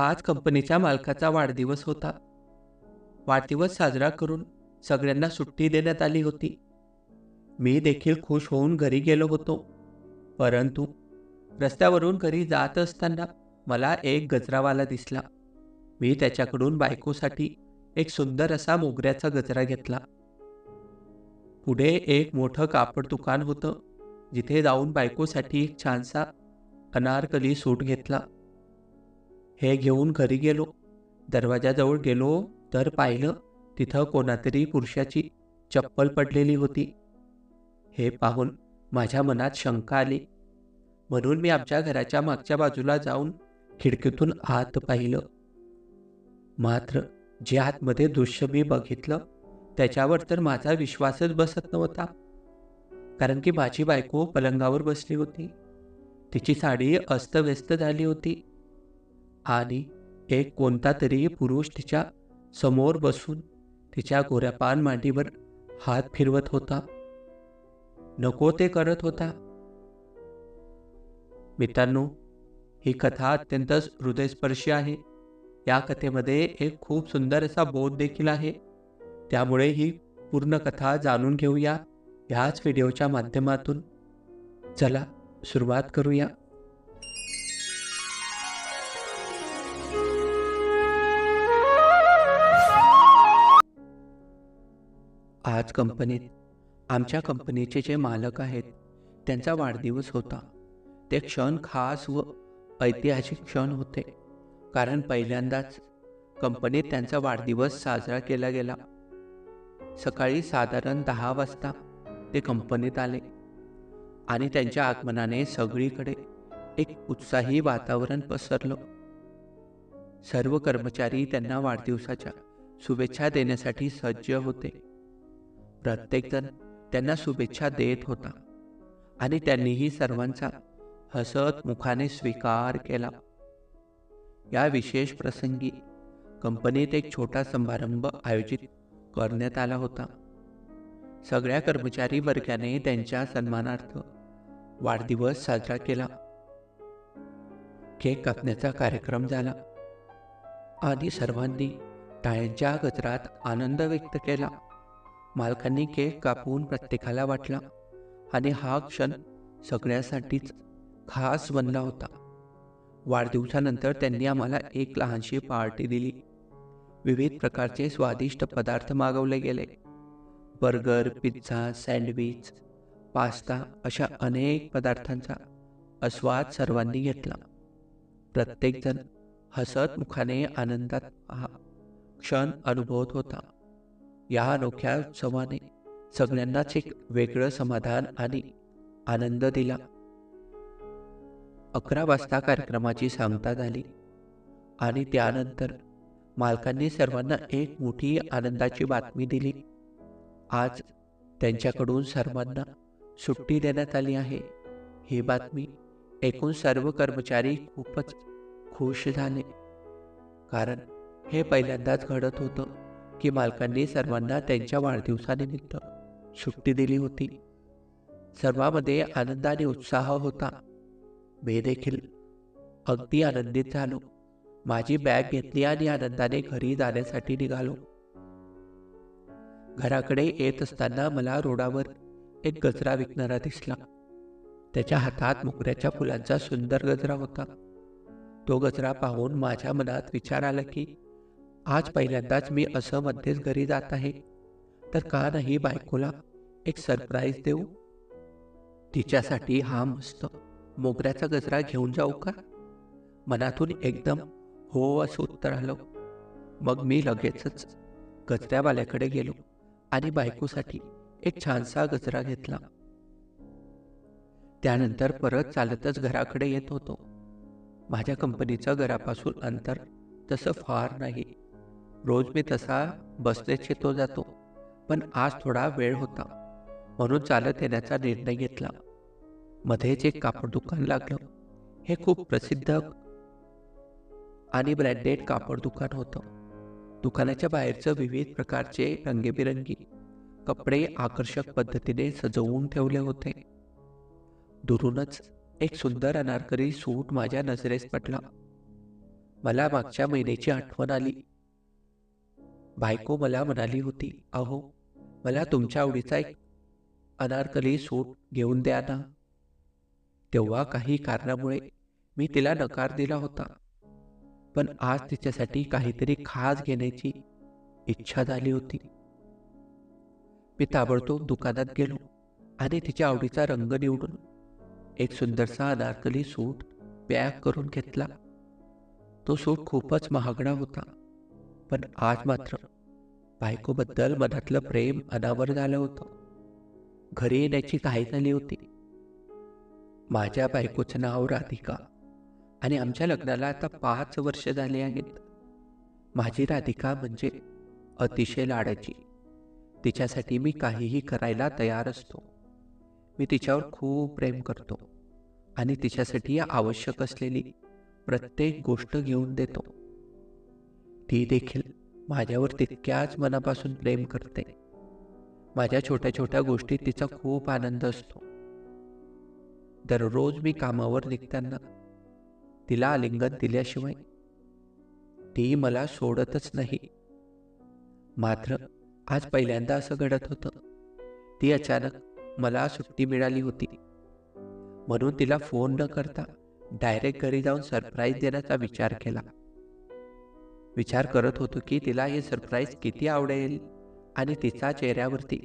आज कंपनीच्या मालकाचा वाढदिवस होता. वाढदिवस साजरा करून सगळ्यांना सुट्टी देण्यात आली होती. मी देखील खुश होऊन घरी गेलो होतो. परंतु रस्त्यावरून घरी जात असताना मला एक गजरावाला दिसला. मी त्याच्याकडून बायकोसाठी एक सुंदर असा मोगऱ्याचा गजरा घेतला. पुढे एक मोठं कापड दुकान होतं. जिथे जाऊन बायकोसाठी एक छानसा अनारकली सूट घेतला. हे घेऊन घरी गेलो. दरवाजाजवळ गेलो तर पाहिलं तिथं कोणातरी पुरुषाची चप्पल पडलेली होती. हे पाहून माझ्या मनात शंका आली. म्हणून मी आमच्या घराच्या मागच्या बाजूला जाऊन खिडकीतून आत पाहिलं. मात्र जे आतमध्ये दृश्य मी बघितलं त्याच्यावर तर माझा विश्वासच बसत नव्हता. कारण की माझी बायको पलंगावर बसली होती. तिची साडी अस्तव्यस्त झाली होती. आणि एक कोणता तरी पुरुष तिच्या समोर बसून तिच्या गोऱ्यापान मांडीवर हात फिरवत होता. नको ते करत होता. मित्रांनो ही कथा अत्यंत हृदयस्पर्शी आहे. या कथेमध्ये एक खूप सुंदर असा बोध देखील आहे. त्यामुळे ही पूर्ण कथा जाणून घेऊया. ह्याच व्हिडिओच्या माध्यमातून चला सुरुवात करूया. कंपनीत. आमच्या कंपनीचे जे मालक आहेत त्यांचा वाढदिवस होता. ते क्षण खास व ऐतिहासिक क्षण होते. कारण पहिल्यांदाच कंपनीत त्यांचा वाढदिवस साजरा केला गेला. सकाळी साधारण दहा वाजता ते कंपनीत आले. आणि त्यांच्या आगमनाने सगळीकडे एक उत्साही वातावरण पसरलं. सर्व कर्मचारी त्यांना वाढदिवसाच्या शुभेच्छा देण्यासाठी सज्ज होते. प्रत्येकजण त्यांना शुभेच्छा देत होता. आणि त्यांनीही सर्वांचा हसत मुखाने स्वीकार केला. या विशेष प्रसंगी कंपनीत एक छोटा समारंभ आयोजित करण्यात आला होता. सगळ्या कर्मचारी वर्गाने त्यांच्या सन्मानार्थ वाढदिवस साजरा केला. केक कापण्याचा कार्यक्रम झाला. आणि सर्वांनी टाळ्यांच्या गजरात आनंद व्यक्त केला. मालकांनी केक कापून प्रत्येकाला वाटला. आणि हा क्षण सगळ्यासाठीच खास बनला होता. वाढदिवसानंतर त्यांनी आम्हाला एक लहानशी पार्टी दिली. विविध प्रकारचे स्वादिष्ट पदार्थ मागवले गेले. बर्गर पिझ्झा सँडविच पास्ता अशा अनेक पदार्थांचा आस्वाद सर्वांनी घेतला. प्रत्येकजण हसत मुखाने आनंदात हा क्षण अनुभवत होता. या अनोख्या उत्सवाने सगळ्यांनाच एक वेगळं समाधान आणि आनंद दिला. अकरा वाजता कार्यक्रमाची सांगता झाली आणि त्यानंतर मालकांनी सर्वांना एक मोठी आनंदाची बातमी दिली. आज त्यांच्याकडून सर्वांना सुट्टी देण्यात आली आहे. ही बातमी एकूण सर्व कर्मचारी खूपच खुश झाले. कारण हे पहिल्यांदाच घडत होतं. की मालकांनी सर्वांना त्यांच्या वाढदिवसानिमित्त सुट्टी दिली होती. सर्वांमध्ये आनंद आणि उत्साह होता. मी देखील अगदी आनंदित झालो. माझी बॅग घेतली आणि आनंदाने घरी जाण्यासाठी निघालो. घराकडे येत असताना मला रोडावर एक गजरा विकणारा दिसला. त्याच्या हातात मोगऱ्याच्या फुलांचा सुंदर गजरा होता. तो गजरा पाहून माझ्या मनात विचार आला की आज पहिल्यांदाच मी असं मध्येच घरी जात आहे. तर का नाही बायकोला एक सरप्राईज देऊ? तिच्यासाठी हा मस्त मोगऱ्याचा गजरा घेऊन जाऊ का? मनातून एकदम हो असं उत्तर आलं. मग मी लगेचच गजऱ्यावाल्याकडे गेलो आणि बायकोसाठी एक छानसा गजरा घेतला. त्यानंतर परत चालतच घराकडे येत होतो. माझ्या कंपनीचं घरापासून अंतर तसं फार नाही. रोज मी तसा बसनेच येतो जातो पण आज थोडा वेळ होता म्हणून चालत येण्याचा निर्णय घेतला. मध्येच एक कापड दुकान लागलं हे खूप प्रसिद्ध आणि ब्रँडेड कापड दुकान होतं. दुकानाच्या बाहेरचं विविध प्रकारचे रंगीबेरंगी कपडे आकर्षक पद्धतीने सजवून ठेवले होते. दुरूनच एक सुंदर अनारकरी सूट माझ्या नजरेस पडला. मला मागच्या महिन्याची आठवण आली. बायको मला म्हणाली होती अहो मला तुमच्या आवडीचा एक अनारकली सूट घेऊन द्या ना. तेव्हा काही कारणामुळे मी तिला नकार दिला होता. पण आज तिच्यासाठी काहीतरी खास घेण्याची इच्छा झाली होती. मी ताबडतोब दुकानात गेलो आणि तिच्या आवडीचा रंग निवडून एक सुंदरसा अनारकली सूट पॅक करून घेतला. तो सूट खूपच महागडा होता. पण आज मात्र बायकोबद्दल मनातलं प्रेम अनावर झालं होतं. घरी येण्याची काही झाली होती. माझ्या बायकोचं नाव राधिका आणि आमच्या लग्नाला आता पाच वर्ष झाले आहेत. माझी राधिका म्हणजे अतिशय लाडाची. तिच्यासाठी मी काहीही करायला तयार असतो. मी तिच्यावर खूप प्रेम करतो आणि तिच्यासाठी आवश्यक असलेली प्रत्येक गोष्ट घेऊन देतो. ती देखील माझ्यावर तितक्याच मनापासून प्रेम करते. माझ्या छोट्या छोट्या गोष्टीत तिचा खूप आनंद असतो. दररोज मी कामावर निघताना तिला आलिंगन दिल्याशिवाय ती मला सोडतच नाही. मात्र आज पहिल्यांदा असं घडत होतं. ती अचानक मला सुट्टी मिळाली होती. म्हणून तिला फोन न करता डायरेक्ट घरी जाऊन सरप्राईज देण्याचा विचार केला. विचार करत होतो की तिला हे सरप्राईज किती आवडेल आणि तिचा चेहऱ्यावरती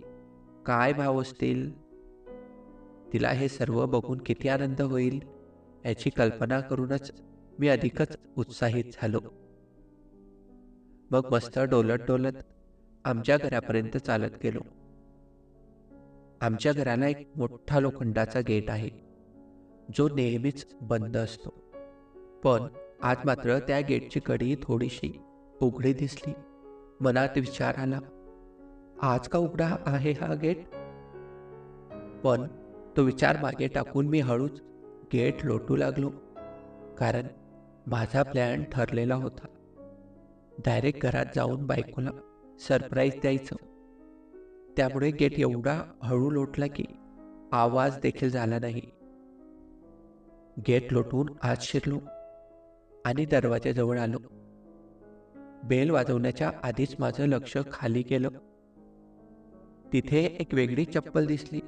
काय भाव असतील? तिला हे सर्व बघून किती आनंद होईल याची कल्पना करूनच मी अधिकच उत्साहित झालो. मग मस्त डोलत डोलत आमच्या घरापर्यंत चालत गेलो. आमच्या घराला एक मोठा लोखंडाचा गेट आहे जो नेहमीच बंद असतो. पण आज मात्र त्या गेटची कडी थोडीशी उघडी दिसली. मनात विचार आला आज का उघडा आहे हा गेट? पण तो विचार मागे टाकून मी हळूच गेट लोटू लागलो कारण माझा प्लॅन ठरलेला होता. डायरेक्ट घरात जाऊन बायकोला सरप्राईज द्यायचं. त्यामुळे गेट एवढा हळू लोटला की आवाज देखील झाला नाही. गेट लोटून आत शिरलो. आणि दरवाजाजवळ आलो. बेल वाजवण्याच्या आधीच माझं लक्ष खाली गेलं. तिथे एक वेगळी चप्पल दिसली.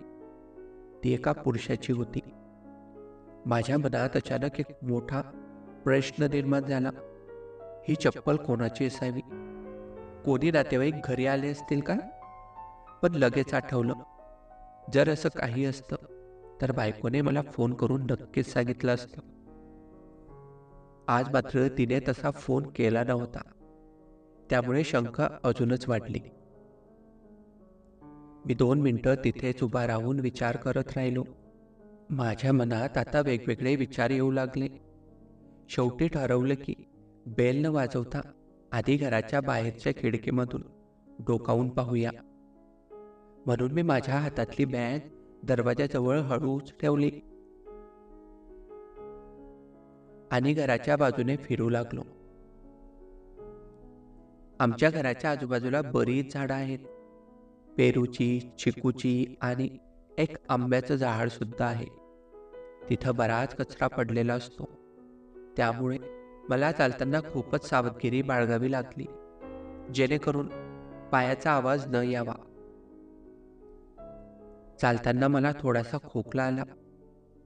ती एका पुरुषाची होती. माझ्या मनात अचानक एक मोठा प्रश्न निर्माण झाला. ही चप्पल कोणाची असावी? कोणी नातेवाईक घरी आले असतील का? पण लगेच आठवलं. जर असं काही असतं तर बायकोने मला फोन करून नक्कीच सांगितलं असतं. आज मात्र तिने तसा फोन केला नव्हता. त्यामुळे शंका अजूनच वाढली. मी दोन मिनिटं तिथेच उभा राहून विचार करत राहिलो. माझ्या मनात आता वेगवेगळे विचार येऊ लागले. शेवटी ठरवलं की बेल न वाजवता आधी घराच्या बाहेरच्या खिडकीमधून डोकावून पाहूया. म्हणून मी माझ्या हातातली बॅग दरवाजाजवळ हळूच ठेवली. आणि घराच्या बाजूने फिरू लागलो. आमच्या घराच्या आजूबाजूला बरीच झाडं आहेत. पेरूची चिकूची आणि एक आंब्याचं झाड सुद्धा आहे. तिथं बराच कचरा पडलेला असतो. त्यामुळे मला चालताना खूपच सावधगिरी बाळगावी लागली. जेणेकरून पायाचा आवाज न यावा. चालताना मला थोडासा खोकला आला.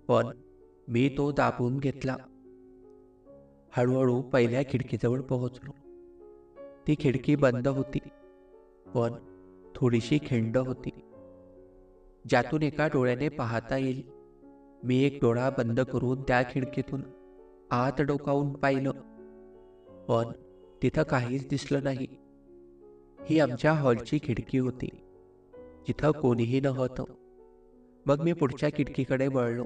पण मी तो दाबून घेतला. हळूहळू पहिल्या खिडकीजवळ पोहोचलो. ती खिडकी बंद होती पण थोडीशी खिंड होती. ज्यातून एका डोळ्याने पाहता येईल मी एक डोळा बंद करून त्या खिडकीतून आत डोकावून पाहिलं. पण तिथं काहीच दिसलं नाही. ही आमच्या हॉलची खिडकी होती जिथं कोणीही नव्हतं. मग मी पुढच्या खिडकीकडे वळलो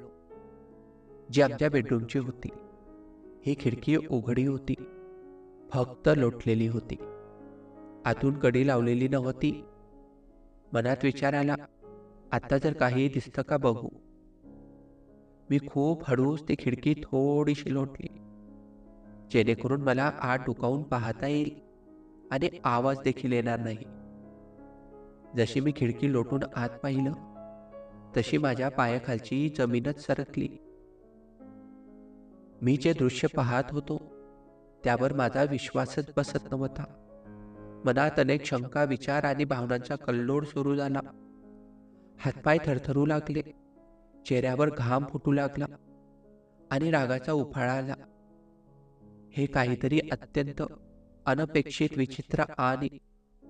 जी आमच्या बेडरूमची होती. ही खिडकी उघडी होती. फक्त लोटलेली होती. आतून कडी लावलेली नव्हती. मनात विचार आला आता जर काही दिसतं का बघू? मी खूप हळूच ती खिडकी थोडीशी लोटली जेणेकरून मला आत डुकावून पाहता येईल आणि आवाज देखील येणार नाही. जशी मी खिडकी लोटून आत पाहिलं तशी माझ्या पायाखालची जमीनच सरकली. मी जे दृश्य पाहत होतो त्यावर माझा विश्वासच बसत नव्हता. मनात अनेक शंका विचार आणि भावनांचा कल्लोळ सुरू झाला. हातपाय थरथरू लागले चेहऱ्यावर घाम फुटू लागला आणि रागाचा उफाळा आला. हे काहीतरी अत्यंत अनपेक्षित विचित्र आणि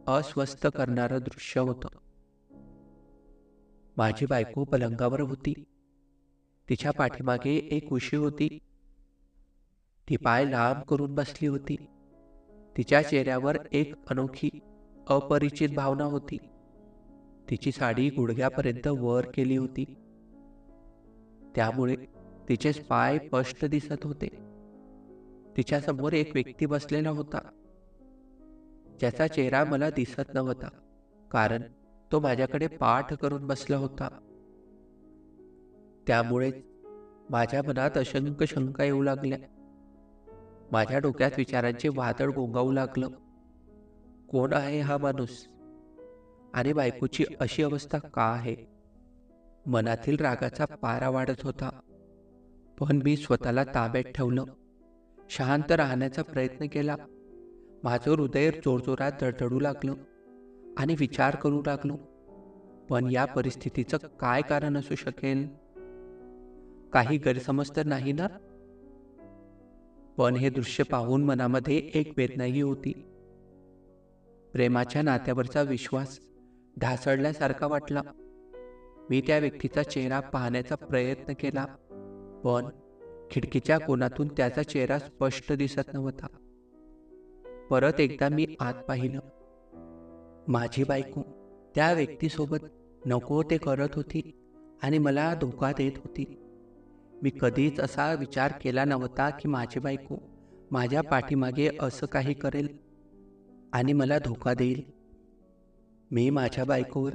अस्वस्थ करणारं दृश्य होतं. माझी बायको पलंगावर होती. तिच्या पाठीमागे एक उशी होती. ती पाय लांब करून बसली होती. तिच्या चेहऱ्यावर एक अनोखी अपरिचित भावना होती. तिची साडी गुडघ्यापर्यंत वर केली होती. त्यामुळे तिचे पाय स्पष्ट दिसत होते. तिच्या समोर एक व्यक्ती बसलेला होता. ज्याचा चेहरा मला दिसत नव्हता कारण तो माझ्याकडे पाठ करून बसला होता. त्यामुळे माझ्या मनात अशंक शंका येऊ लागल्या. माझ्या डोक्यात विचारांचे वादळ गोंगावू लागलं. कोण आहे हा माणूस? आणि बायकोची अशी अवस्था का आहे? मनातील रागाचा पारा वाढत होता. पण मी स्वतःला ताब्यात ठेवलं. शांत राहण्याचा प्रयत्न केला. माझं हृदय जोरजोरात धडधडू लागलं आणि विचार करू लागलो. पण या परिस्थितीचं काय कारण असू शकेल? काही गैरसमज तर नाही ना? पण हे दृश्य पाहून मनामध्ये एक वेदनाही होती. प्रेमाच्या नात्यावरचा विश्वास ढासळल्यासारखा वाटला. मी त्या व्यक्तीचा चेहरा पाहण्याचा प्रयत्न केला पण खिडकीच्या कोणातून त्याचा चेहरा स्पष्ट दिसत नव्हता. परत एकदा मी आत पाहिलं. माझी बायको त्या व्यक्तीसोबत नको ते करत होती आणि मला धोका देत होती. मी कधीच असा विचार केला नव्हता की माझी बायको माझ्या पाठीमागे असं काही करेल आणि मला धोका देईल. मी माझ्या बायकोवर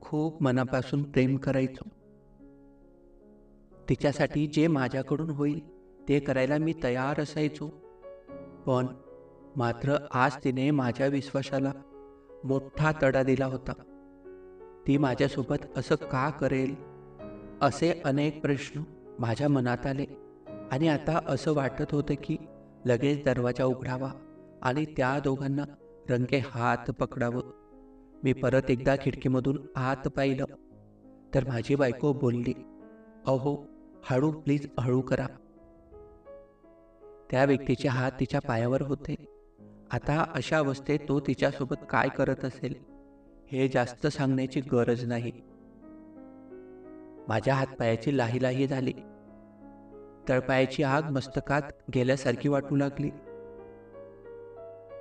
खूप मनापासून प्रेम करायचो. तिच्यासाठी जे माझ्याकडून होईल ते करायला मी तयार असायचो. पण मात्र आज तिने माझ्या विश्वासाला मोठा तडा दिला होता. ती माझ्यासोबत असं का करेल असे अनेक प्रश्न माझ्या मनात आले. आणि आता असं वाटत होतं की लगेच दरवाजा उघडावा आणि त्या दोघांना रंगे हात पकडावं. मी परत एकदा खिडकीमधून आत पाहिलं. तर माझी बायको बोलली अहो हळू प्लीज हळू करा. त्या व्यक्तीचे हात तिच्या पायावर होते. आता अशा अवस्थेत तो तिच्यासोबत काय करत असेल हे जास्त सांगण्याची गरज नाही. माझ्या हातपायाची लाही लाही झाली. तळपायाची आग मस्तकात गेल्यासारखी वाटू लागली.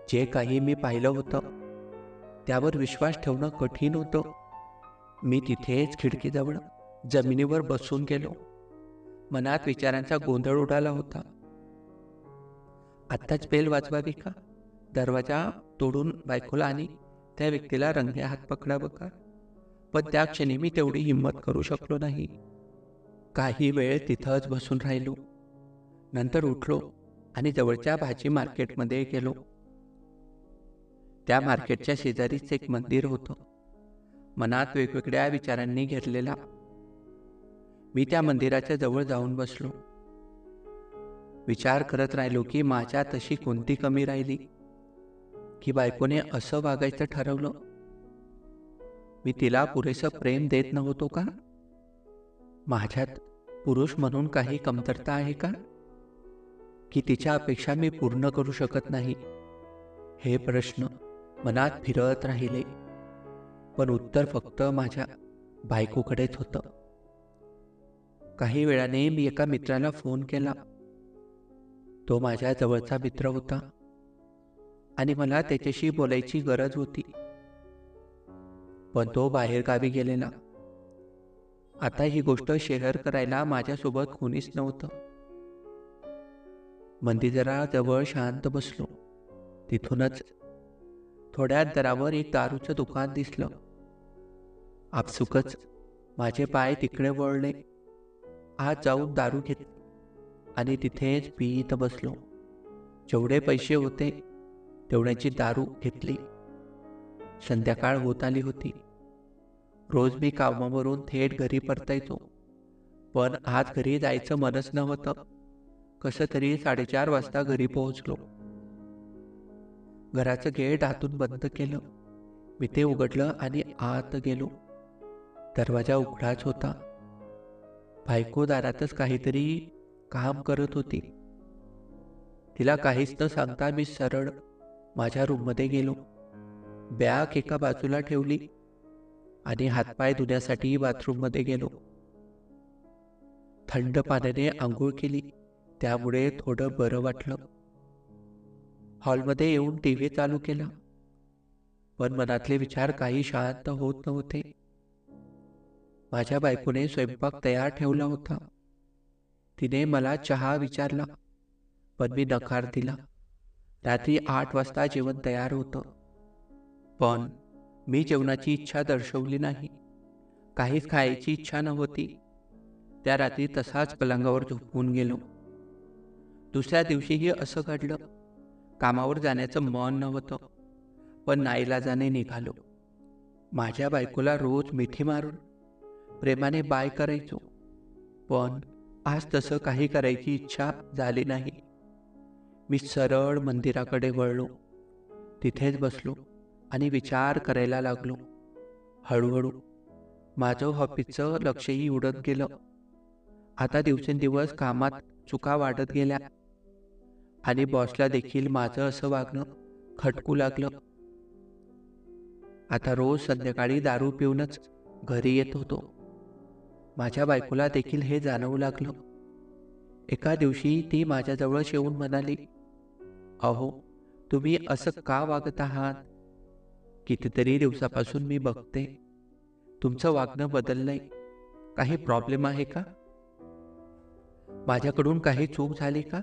जे काही मी पाहिलं होतं त्यावर विश्वास ठेवणं कठीण होतं. मी तिथेच खिडकीजवळ जमिनीवर बसून गेलो. मनात विचारांचा गोंधळ उडाला होता. आत्ताच बेल वाजवावी का? दरवाजा तोडून बायकोला आणि त्या व्यक्तीला रंगे हात पकडावं का? पण त्या क्षणी मी तेवढी हिंमत करू शकलो नाही. काही वेळ तिथंच बसून राहिलो. नंतर उठलो आणि जवळच्या भाजी मार्केटमध्ये गेलो. त्या मार्केटच्या शेजारीच एक मंदिर होतं. मनात वेगवेगळ्या विचारांनी घेरलेला मी त्या मंदिराच्या जवळ जाऊन बसलो. विचार करत राहिलो की माझ्या तशी कोणती कमी राहिली? की बायकोने असं वागायचं ठरवलं? मी तिला पुरेसं प्रेम देत नव्हतो का? माझ्यात पुरुष म्हणून काही कमतरता आहे का? की तिच्या अपेक्षा मी पूर्ण करू शकत नाही? हे प्रश्न मनात फिरत राहिले. पण उत्तर फक्त माझ्या बायकोकडेच होतं. काही वेळाने मी एका मित्राला फोन केला. तो माझ्या जवळचा मित्र होता. आणि मला त्याच्याशी बोलायची गरज होती. पण तो बाहेर गावी गेलेला आता ही गोष्ट शेअर करायला माझ्यासोबत कोणीच नव्हतं. मंदिराजवळ शांत बसलो. तिथूनच थोड्या दरावर एक दारूचं दुकान दिसलं. आपसुकच माझे पाय तिकडे वळले. आज जाऊन दारू घेत आणि तिथेच पीत बसलो. जेवढे पैसे होते तेवढ्याची दारू घेतली. संध्याकाळ होत आली होती. रोज मी कामावरून थेट घरी परतायचो. पण आज घरी जायचं मनच नव्हतं. कसं तरी साडेचार वाजता घरी पोहोचलो. घराचं गेट आतून बंद केलं. मी ते उघडलं आणि आत गेलो. दरवाजा उघडाच होता. बायको दारातच काहीतरी काम करत होती. तिला काहीच न सांगता मी सरळ माझ्या रूममध्ये गेलो. बॅग एका बाजूला ठेवली आणि हातपाय धुण्यासाठी बाथरूममध्ये गेलो. थंड पाण्याने आंघोळ केली त्यामुळे थोडं बरं वाटलं. हॉलमध्ये येऊन टी व्ही चालू केला पण मनातले विचार काही शांत होत नव्हते. माझ्या बायकोने स्वयंपाक तयार ठेवला होता. तिने मला चहा विचारला पण मी नकार दिला. रात्री आठ वाजता जेवण तयार होतं. पण मी जेवणाची इच्छा दर्शवली नाही. काहीच खायची इच्छा नव्हती. त्या रात्री तसाच पलंगावर झोपून गेलो. दुसऱ्या दिवशीही असं घडलं. कामावर जाण्याचं मन नव्हतं पण नाईलाजाने निघालो. माझ्या बायकोला रोज मिठी मारून प्रेमाने बाय करायचो पण आज तसं काही करायची इच्छा झाली नाही. मी सरळ मंदिराकडे वळलो. तिथेच बसलो. आणि विचार करायला लागलो. हळूहळू माझं ऑफिसचं लक्षही उडत गेलं. आता दिवसेंदिवस कामात चुका वाढत गेल्या. आणि बॉसला देखील माझं असं वागणं खटकू लागलं. आता रोज संध्याकाळी दारू पिऊनच घरी येत होतो. माझ्या बायकोला देखील हे जाणवू लागलं. एका दिवशी ती माझ्याजवळ येऊन म्हणाली अहो तुम्ही असं का वागत आहात? कितीतरी दिवसापासून मी बघते. तुमचं वागणं बदललंय. काही प्रॉब्लेम आहे का? माझ्याकडून काही चूक झाली का?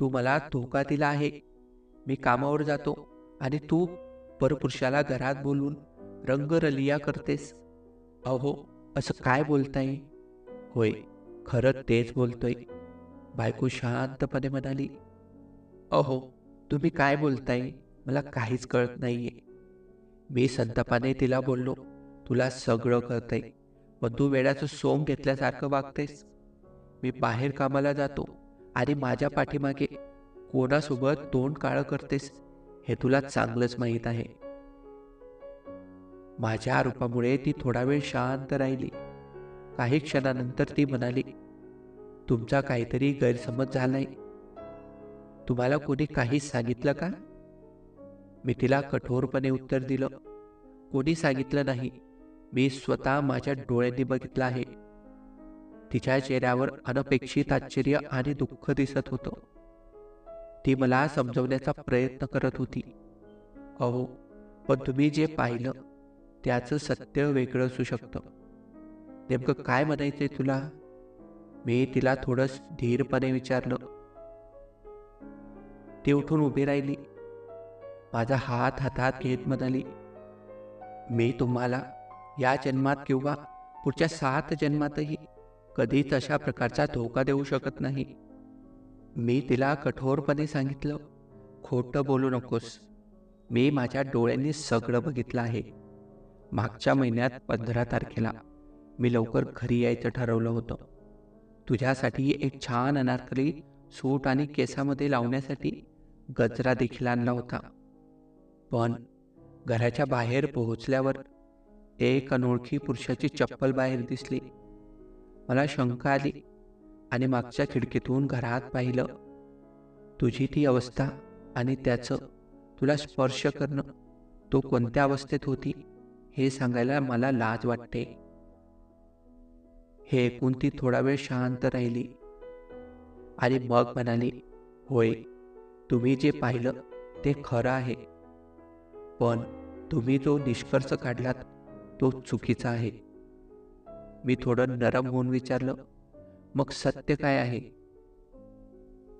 तू मला धोका दिला आहे. मी कामावर जातो आणि तू परपुरुषाला घरात बोलून रंगरलिया करतेस. अहो असं काय बोलताय? होय खरं तेच बोलतोय. बायको शांतपणे म्हणाली अहो तुम्ही काय बोलताय? मला काहीच कळत नाहीये. मी संतापाने तिला बोललो तुला सगळं करते पण तू वेळाचं सोंग घेतल्यासारखं वागतेस. मी बाहेर कामाला जातो आणि माझ्या पाठीमागे कोणासोबत तोंड काळं करतेस हे तुला चांगलंच माहीत आहे. माझ्या आरोपामुळे ती थोडा वेळ शांत राहिली. काही क्षणानंतर ती म्हणाली तुमचा काहीतरी गैरसमज झालाय. तुम्हाला कोणी काही सांगितलं का? मी तिला कठोरपणे उत्तर दिलं. कोणी सांगितलं नाही. मी स्वतः माझ्या डोळ्यांनी बघितलं आहे. तिच्या चेहऱ्यावर अनपेक्षित आश्चर्य आणि दुःख दिसत होतं. ती मला समजवण्याचा प्रयत्न करत होती. अहो पण तुम्ही जे पाहिलं त्याचं सत्य वेगळं असू शकतं. नेमकं काय म्हणायचंय तुला? मी तिला थोडं धीरपणे विचारलं. ती उठून उभी राहिली. माझा हात हातात घेत म्हणाली मी तुम्हाला या जन्मात किंवा पुढच्या सात जन्मातही कधीच अशा प्रकारचा धोका देऊ शकत नाही. मी तिला कठोरपणे सांगितलं खोटं बोलू नकोस. मी माझ्या डोळ्यांनी सगळं बघितलं आहे. मागच्या महिन्यात पंधरा तारखेला मी लवकर घरी यायचं ठरवलं होतं. तुझ्यासाठी एक छान अनारकली सूट आणि केसामध्ये लावण्यासाठी गजरा देखील आणला होता. पण घराच्या बाहेर पोहोचल्यावर एक अनोळखी पुरुषाची चप्पल बाहेर दिसली. मला शंका आली आणि मागच्या खिडकीतून घरात पाहिलं तुझी ती अवस्था आणि त्याचं तुला स्पर्श करणं तो कोणत्या अवस्थेत होती हे सांगायला मला लाज वाटते. हे ऐकून ती थोडा वेळ शांत राहिली आणि मग म्हणाली होय तुम्ही जे पाहिलं ते खरं आहे. पण तुम्ही जो निष्कर्ष काढलात तो चुकीचा आहे. मी थोडं नरम होऊन विचारलं मग सत्य काय आहे?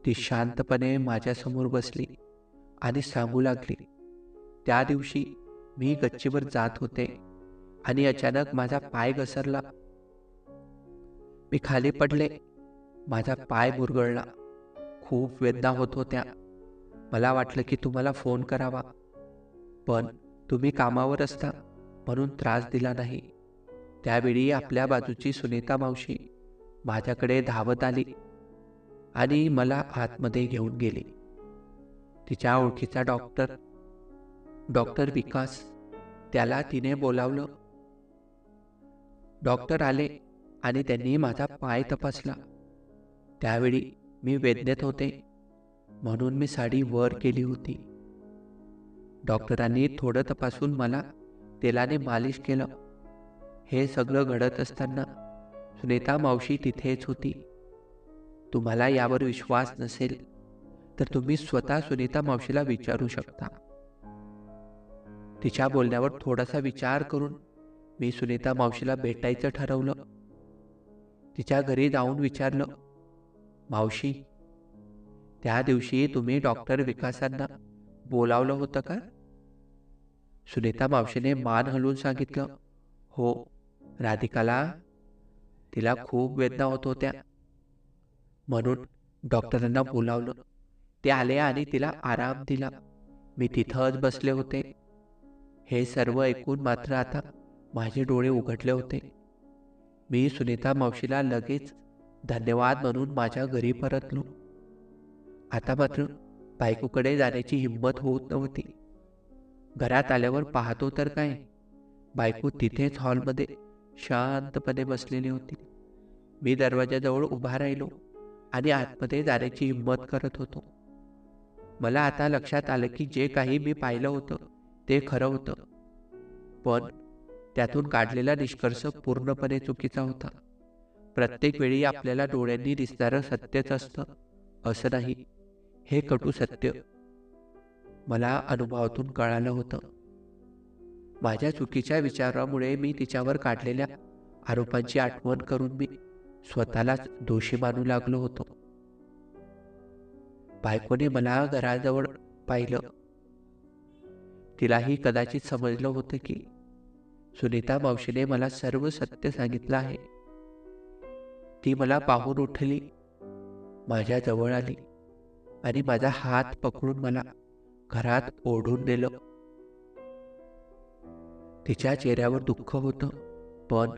ती शांतपणे माझ्यासमोर बसली आणि सांगू लागली त्या दिवशी मी गच्चीवर जात होते आणि अचानक माझा पाय घसरला. मी खाली पडले माझा पाय मुरगळला. खूप वेदना होत होत्या. मला वाटलं की तुम्हाला फोन करावा. पण तुम्ही कामावर असता म्हणून त्रास दिला नाही. त्यावेळी आपल्या बाजूची सुनीता मावशी माझ्याकडे धावत आली आणि मला आतमध्ये घेऊन गेली. तिच्या ओळखीचा डॉक्टर डॉक्टर विकास त्याला तिने बोलावलं. डॉक्टर आले आणि त्यांनी माझा पाय तपासला. त्यावेळी मी वेदनेत होते म्हणून मी साडी वर केली होती. डॉक्टरांनी थोडं तपासून मला तेलाने मालिश केलं. हे सगळं घडत असताना सुनीता मावशी तिथेच होती. तुम्हाला यावर विश्वास नसेल तर तुम्ही स्वतः सुनीता मावशीला विचारू शकता. तिच्या बोलण्यावर थोडासा विचार करून मी सुनीता मावशीला भेटायचं ठरवलं. तिच्या घरी जाऊन विचारलं मावशी त्या दिवशी तुम्ही डॉक्टर विकासांना बोलावलं होतं का? सुनीता मावशीने मान हलवून सांगितलं हो. राधिकाला तिला खूप वेदना होत होत्या. म्हणून डॉक्टरांना बोलावलं. ते आले आणि तिला आराम दिला. मी तिथंच बसले होते. हे सर्व ऐकून मात्र आता माझे डोळे उघडले होते. मी सुनीता मावशीला लगेच धन्यवाद म्हणून माझ्या घरी परतलो. आता मात्र बायकोकडे जाण्याची हिंमत होत नव्हती. घरात आल्यावर पाहतो तर काय? बायको तिथेच हॉलमध्ये शांतपणे बसलेली होती. मी दरवाजाजवळ उभा राहिलो आणि आतमध्ये जाण्याची हिंमत करत होतो. मला आता लक्षात आलं की जे काही मी पाहिलं होतं ते खरं होतं. पण त्यातून काढलेला निष्कर्ष पूर्णपणे चुकीचा होता. प्रत्येक वेळी आपल्याला डोळ्यांनी दिसणारं सत्यच असतं असं नाही. हे कटू सत्य. मला अनुभवातून कळालं होतं. माझ्या चुकीच्या विचारामुळे मी तिच्यावर काढलेल्या आरोपांची आठवण करून मी स्वतःलाच दोषी मानू लागलो होतो. बायकोने मला घराजवळ पाहिलं. तिलाही कदाचित समजलं होतं की सुनीता मावशीने मला सर्व सत्य सांगितलं आहे. ती मला पाहून उठली. माझ्या जवळ आली. आणि माझा हात पकडून मला घरात ओढून नेलं. तिच्या चेहऱ्यावर दुःख होतं पण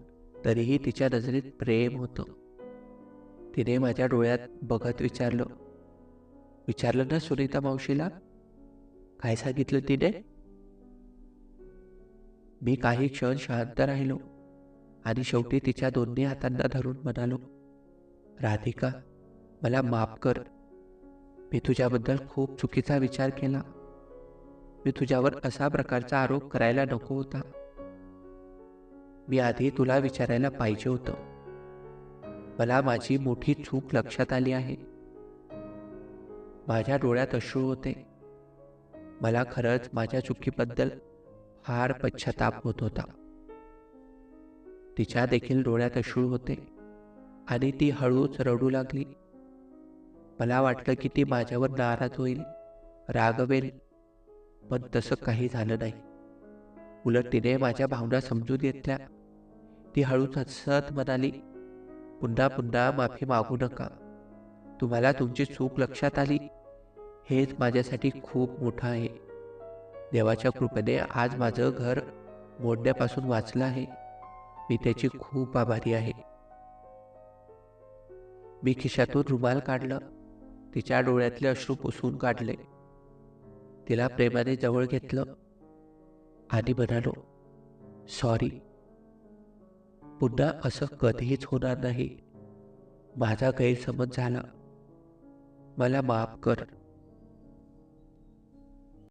तरीही तिच्या नजरेत प्रेम होतं. तिने माझ्या डोळ्यात बघत विचारलं विचारलं ना सुनीता मावशीला? काय सांगितलं तिने? मी काही क्षण शांत राहिलो आणि शेवटी तिच्या दोन्ही हातांना धरून म्हणालो राधिका मला माफ कर. मी तुझ्याबद्दल खूप चुकीचा विचार केला. मी तुझ्यावर असा प्रकारचा आरोप करायला नको होता. मी आधी तुला विचारायला पाहिजे होतं. मला माझी मोठी चूक लक्षात आली आहे. माझ्या डोळ्यात अश्रू होते. मला खरंच माझ्या चुकीबद्दल फार पश्चाताप होत होता. तिच्या देखील डोळ्यात अश्रू होते आणि ती हळूच रडू लागली. मला वाटलं की ती माझ्यावर नाराज होईल रागवेल पण तसं काही झालं नाही. उलट तिने माझ्या भावना समजून घेतल्या. ती हळूच हसत म्हणाली पुन्हा पुन्हा माफी मागू नका. तुम्हाला तुमची चूक लक्षात आली. हेच माझ्यासाठी खूप मोठं आहे. देवाच्या कृपेने आज माझं घर मोडण्यापासून वाचलं आहे. मी त्याची खूप आभारी आहे. मी खिशातून रुमाल काढलं. तिच्या डोळ्यातले अश्रू पुसून काढले. तिला प्रेमाने जवळ घेतलं आणि म्हणालो सॉरी. पुन्हा असं कधीच होणार नाही. माझा गैरसमज झाला. मला माफ कर.